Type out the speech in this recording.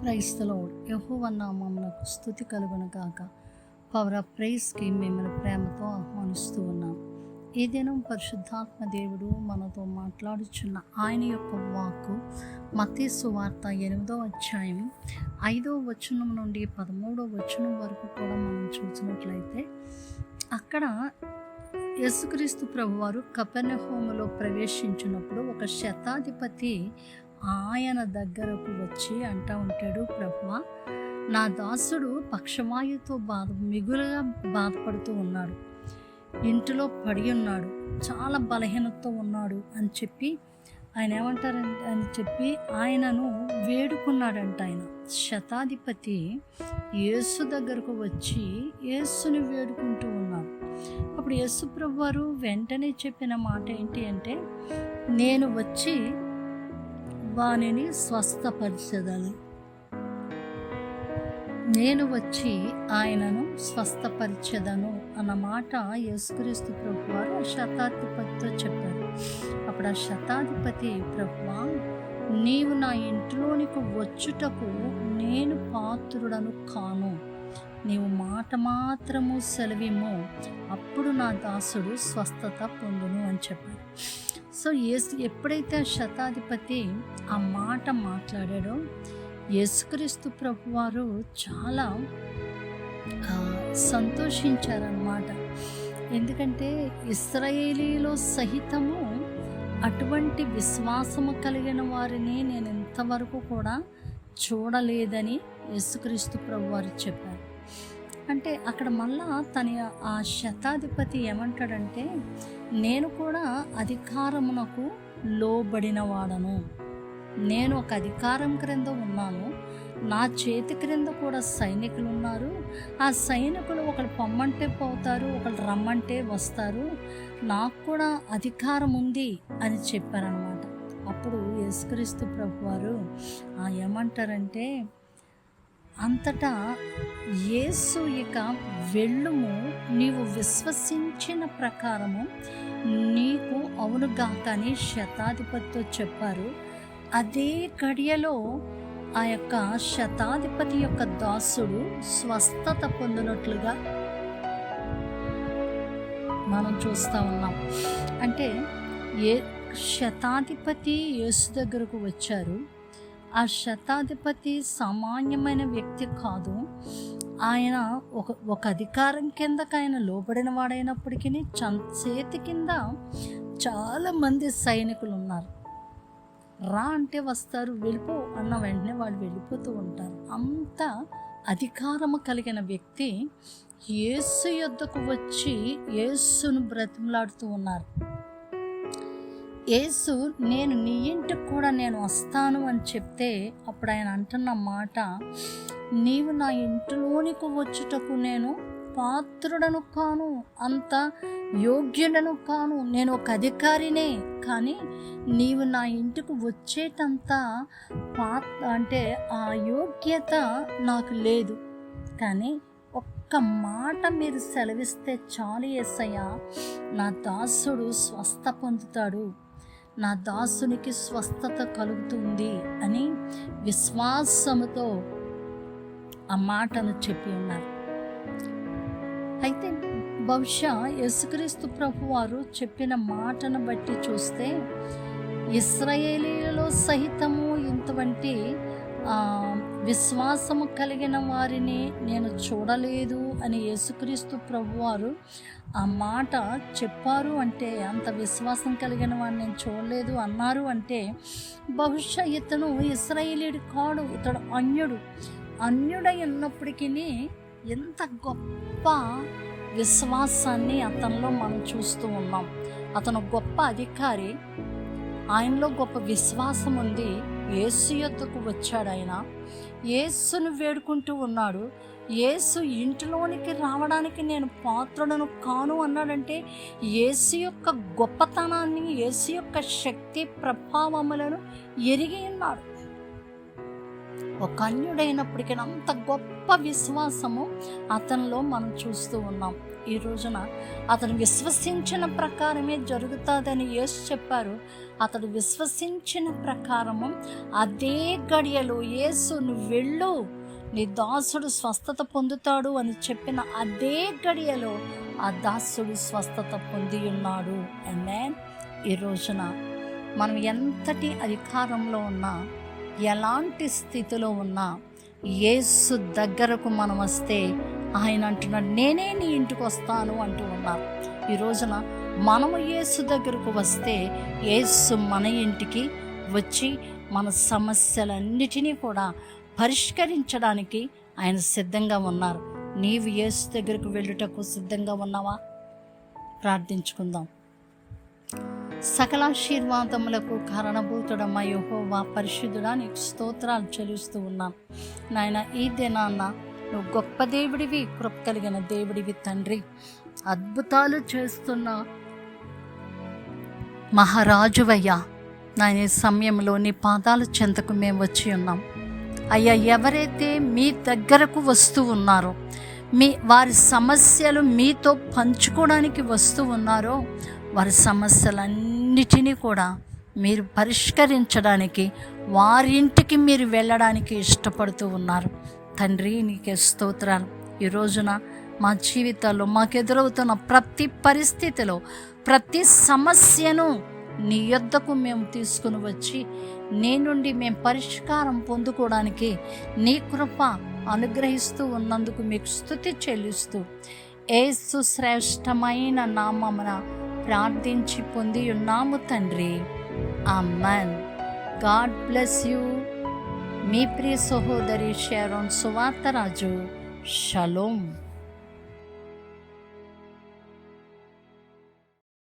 క్రైస్తలోడ్ యహోవన్నామమునకు స్థుతి కలుగును గాక. పవర్ ఆఫ్ ప్రైజ్కి మిమ్మల్ని ప్రేమతో ఆహ్వానిస్తూ ఉన్నాం. ఏదైనా పరిశుద్ధాత్మ దేవుడు మనతో మాట్లాడుచున్న ఆయన యొక్క వాక్కు మతీసు వార్త ఎనిమిదో అధ్యాయం ఐదో వచనం నుండి పదమూడో వచనం వరకు కూడా మనం చూసినట్లయితే అక్కడ యేసుక్రీస్తు ప్రభువారు కపెర్నహోములో ప్రవేశించినప్పుడు ఒక శతాధిపతి ఆయన దగ్గరకు వచ్చి అంటా ఉంటాడు ప్రభువ నా దాసుడు పక్షవాయుతో బాధ మిగులుగా బాధపడుతూ ఉన్నాడు. ఇంటిలో పడి ఉన్నాడు. చాలా బలహీనతతో ఉన్నాడు అని చెప్పి ఆయన ఏమంటారంటే అని చెప్పి ఆయనను వేడుకున్నాడంట ఆయన. శతాధిపతి యేసు దగ్గరకు వచ్చి యేసుని వేడుకుంటూ ఉన్నాడు. అప్పుడు యేసు ప్రభు వారు వెంటనే చెప్పిన మాట ఏంటి అంటే నేను వచ్చి వానిని స్వస్థపరిచెదను. నేను వచ్చి ఆయనను స్వస్థపరిచెదను అన్న మాట యేసుక్రీస్తు ప్రభు వారు ఆ శతాధిపతితో చెప్పారు. అప్పుడు ఆ శతాధిపతి ప్రభువా నీవు నా ఇంట్లోనికి వచ్చుటకు నేను పాత్రుడను కాను. నీవు మాట మాత్రము సెలవిమో అప్పుడు నా దాసుడు స్వస్థత పొందును అని చెప్పారు. సో యేసు ఎప్పుడైతే ఆ శతాధిపతి ఆ మాట మాట్లాడాడో యేసుక్రీస్తు ప్రభు వారు చాలా సంతోషించారన్నమాట. ఎందుకంటే ఇస్రాయేలీలో సహితము అటువంటి విశ్వాసము కలిగిన వారిని నేను ఇంతవరకు కూడా చూడలేదని యేసుక్రీస్తు ప్రభు వారు చెప్పారు. అంటే అక్కడ మళ్ళా తన ఆ శతాధిపతి ఏమంటాడంటే నేను కూడా అధికారమునకు లోబడిన వాడను నేను ఒక అధికారం క్రింద ఉన్నాను. నా చేతి క్రింద కూడా సైనికులు ఉన్నారు ఆ సైనికులు ఒకళ్ళు పొమ్మంటే పోతారు ఒకళ్ళు రమ్మంటే వస్తారు. నాకు కూడా అధికారం ఉంది అని చెప్పారనమాట అప్పుడు యేసుక్రీస్తు ప్రభు వారు ఏమంటారంటే అంతటా యేసు ఇక వెళ్ళుము నీవు విశ్వసించిన ప్రకారము నీకు అవునుగాక అని శతాధిపతితో చెప్పారు. అదే గడియలో ఆ యొక్క శతాధిపతి యొక్క దాసుడు స్వస్థత పొందినట్లుగా మనం చూస్తూ ఉన్నాం. అంటే ఏ శతాధిపతి యేసు దగ్గరకు వచ్చారు. ఆ శతాధిపతి సామాన్యమైన వ్యక్తి కాదు. ఆయన ఒక ఒక అధికారం కిందకు ఆయన లోబడిన వాడైనప్పటికీ చం- చేతి కింద చాలామంది సైనికులు ఉన్నారు. రా అంటే వస్తారు వెళ్ళిపో అన్న వెంటనే వాళ్ళు వెళ్ళిపోతూ ఉంటారు. అంత అధికారము కలిగిన వ్యక్తి యేసు యొద్దకు వచ్చి యేసును బ్రతిమలాడుతూ ఉన్నారు. యేసు నేను నీ ఇంటికి కూడా నేను వస్తాను అని చెప్తే అప్పుడు ఆయన అంటున్న మాట నీవు నా ఇంటిలోనికి వచ్చుటకు నేను పాత్రుడను కాను అంత యోగ్యుడను కాను నేను ఒక అధికారినే కానీ నీవు నా ఇంటికి వచ్చేటంత పాత్ అంటే ఆ యోగ్యత నాకు లేదు. కానీ ఒక్క మాట మీరు సెలవిస్తే చాలు ఎస్సయ్య నా దాసుడు స్వస్థ పొందుతాడు. నా దాసునికి స్వస్థత కలుగుతుంది అని విశ్వాసముతో ఆ మాటను చెప్పి ఉన్నారు. అయితే బహుశా యేసుక్రీస్తు ప్రభు వారు చెప్పిన మాటను బట్టి చూస్తే ఇస్రాయేలీలో సహితము ఇంతవంటి విశ్వాసము కలిగిన వారిని నేను చూడలేదు అని యేసుక్రీస్తు ప్రభువారు ఆ మాట చెప్పారు అంటే అంత విశ్వాసం కలిగిన వారిని నేను చూడలేదు అన్నారు అంటే బహుశా ఇతను ఇస్రాయేలీడు కాడు ఇతడు అన్యుడు. అన్యుడై ఉన్నప్పటికీ ఎంత గొప్ప విశ్వాసాన్ని అతనిలో మనం చూస్తూ ఉన్నాం. అతను గొప్ప అధికారి ఆయనలో గొప్ప విశ్వాసం ఉంది. ఏసు యొద్దకు వచ్చాడు ఆయన ఏసును వేడుకుంటూ ఉన్నాడు. ఏసు ఇంటిలోనికి రావడానికి నేను పాత్రులను కాను అన్నాడంటే ఏసు యొక్క గొప్పతనాన్ని ఏసు యొక్క శక్తి ప్రభావములను ఎరిగి ఉన్నాడు. ఒక అన్యుడైనప్పటికీ అంత గొప్ప విశ్వాసము అతనిలో మనం చూస్తూ ఉన్నాం. ఈ రోజున అతను విశ్వసించిన ప్రకారమే జరుగుతుందని యేసు చెప్పారు. అతడు విశ్వసించిన ప్రకారము అదే గడియలో యేసు నువ్వు వెళ్ళు నీ దాసుడు స్వస్థత పొందుతాడు అని చెప్పిన అదే గడియలో ఆ దాసుడు స్వస్థత పొంది ఉన్నాడు. అండ్ ఈ రోజున మనం ఎంతటి అధికారంలో ఉన్నా ఎలాంటి స్థితిలో ఉన్నా యేసు దగ్గరకు మనం వస్తే ఆయన అంటున్నాడు నేనే నీ ఇంటికి వస్తాను అంటూ ఉన్నారు. ఈ రోజున మనము యేసు దగ్గరకు వస్తే యేసు మన ఇంటికి వచ్చి మన సమస్యలన్నిటినీ కూడా పరిష్కరించడానికి ఆయన సిద్ధంగా ఉన్నారు. నీవు యేసు దగ్గరకు వెళ్ళుటకు సిద్ధంగా ఉన్నావా? ప్రార్థించుకుందాం. సకలాశీర్వాదములకు కారణభూతుడమ్మ యహోవా పరిశుద్ధుడా నీకు స్తోత్రాలు చెల్లిస్తూ ఉన్నాను నాయన ఈ దినాన్న నువ్వు గొప్ప దేవుడివి కృప కలిగిన దేవుడివి తండ్రి. అద్భుతాలు చేస్తున్న మహారాజువయ్యా నాయన సమయంలో నీ పాదాల చెంతకు మేము వచ్చి ఉన్నాం. అయ్యా ఎవరైతే మీ దగ్గరకు వస్తూ ఉన్నారో మీ వారి సమస్యలు మీతో పంచుకోవడానికి వస్తూ ఉన్నారో వారి సమస్యలన్నిటినీ కూడా మీరు పరిష్కరించడానికి వారింటికి మీరు వెళ్ళడానికి ఇష్టపడుతూ ఉన్నారు. తండ్రి నీకే స్తోత్రాలు. ఈ రోజున మా జీవితాల్లో మాకు ఎదురవుతున్న ప్రతి పరిస్థితిలో ప్రతి సమస్యను నీ యొద్దకు మేము తీసుకుని వచ్చి నీ నుండి మేము పరిష్కారం పొందుకోవడానికి నీ కృప అనుగ్రహిస్తూ ఉన్నందుకు మీకు స్థుతి చెల్లిస్తూ ఏ సుశ్రేష్టమైన నామమున ప్రార్థించి పొంది ఉన్నాము తండ్రి. Amen God bless you. మీ ప్రియ సహోదరి షారోన్ సువార్తరాజు షలోం.